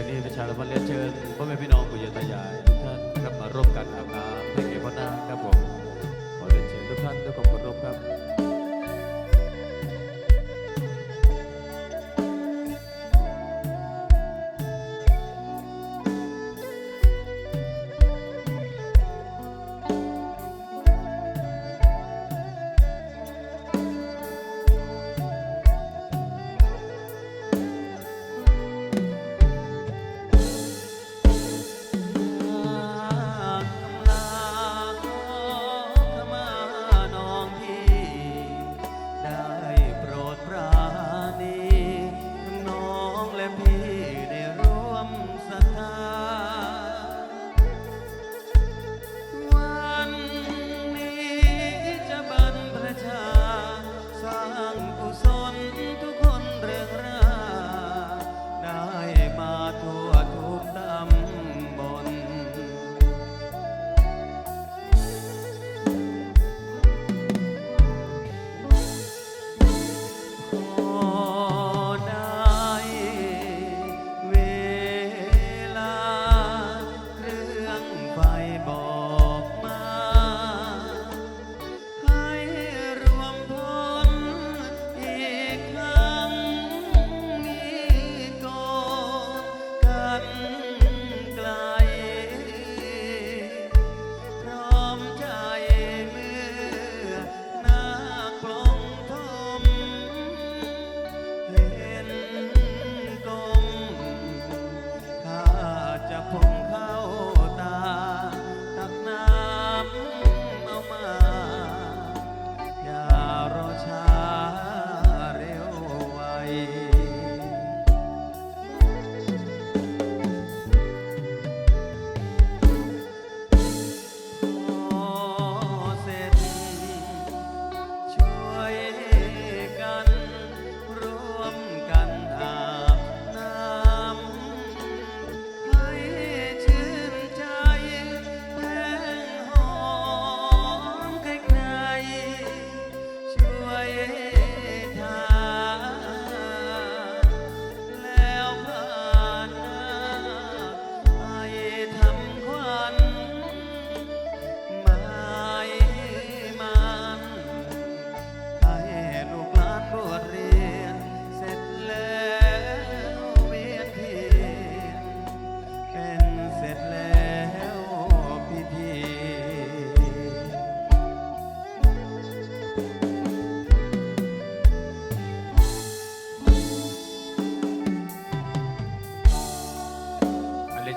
สักนี้ประชาชนเรียนเชิญพ่อแม่พี่น้องปู่ย่าตายายทุกท่านครับมาร่วมกันอาบน้ำให้แก่พ่อนาคครับผมขอเรียนเชิญทุกท่านด้วยความเคารพครับ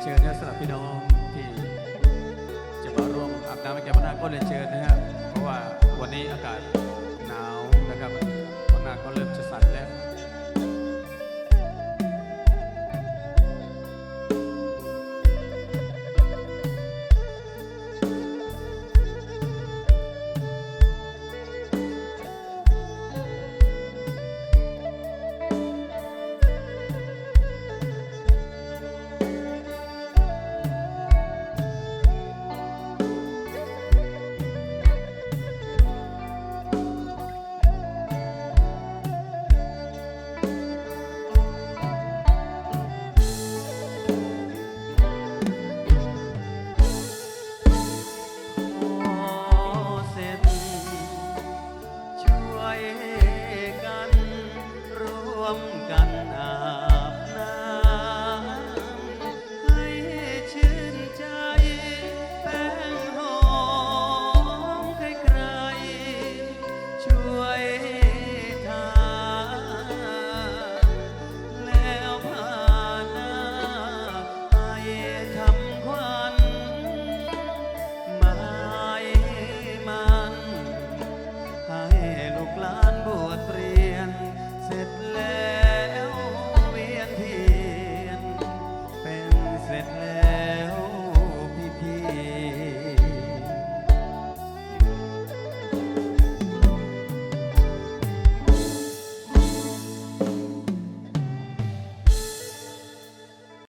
เชิญนะสำหรับพี่น้องที่จะมาร่วมอาบน้ำให้แก่พระนาคก็เรียนเชิญนะฮะเพราะว่าวันนี้อากาศหนาวนะครับพระนาคก็เริ่มจะสั่นแล้ว